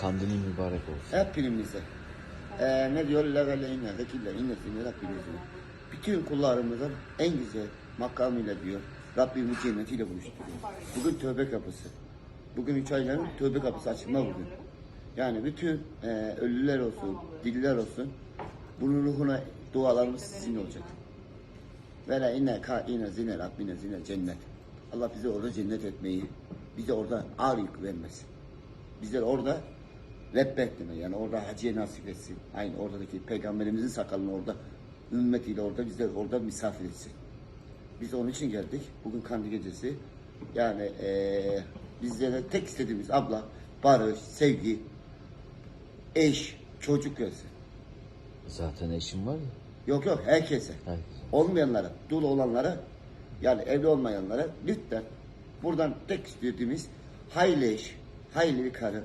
Kandilin mübarek olsun. Hepimize. Ee, ne diyor? Levelle inne, zekille innesine Rabbimizin. Bütün kullarımızın en güzel makamıyla diyor. Rabbimiz cennetiyle buluşturuyor. Bugün tövbe kapısı. Bugün üç ayların tövbe kapısı açılma bugün. Yani bütün e, ölüler olsun, diller olsun. Bunun ruhuna dualarımız sizin olacak. Ve la inne ka inne zine Rabbine zine cennet. Allah bize orada cennet etmeyi, bize orada ağır yük vermesin. Bizler orada lebbek deme yani orada hacıya nasip etsin. Aynı oradaki peygamberimizin sakalını orada ümmetiyle orada bizler orada misafir etsin. Biz onun için geldik. Bugün kandil gecesi. Yani eee bizlere tek istediğimiz abla barış, sevgi, eş, çocuk gelsin. Zaten eşim var ya. Yok yok herkese. Evet. Olmayanlara, dul olanlara yani evli olmayanlara lütfen buradan tek istediğimiz hayırlı eş, hayırlı bir karı,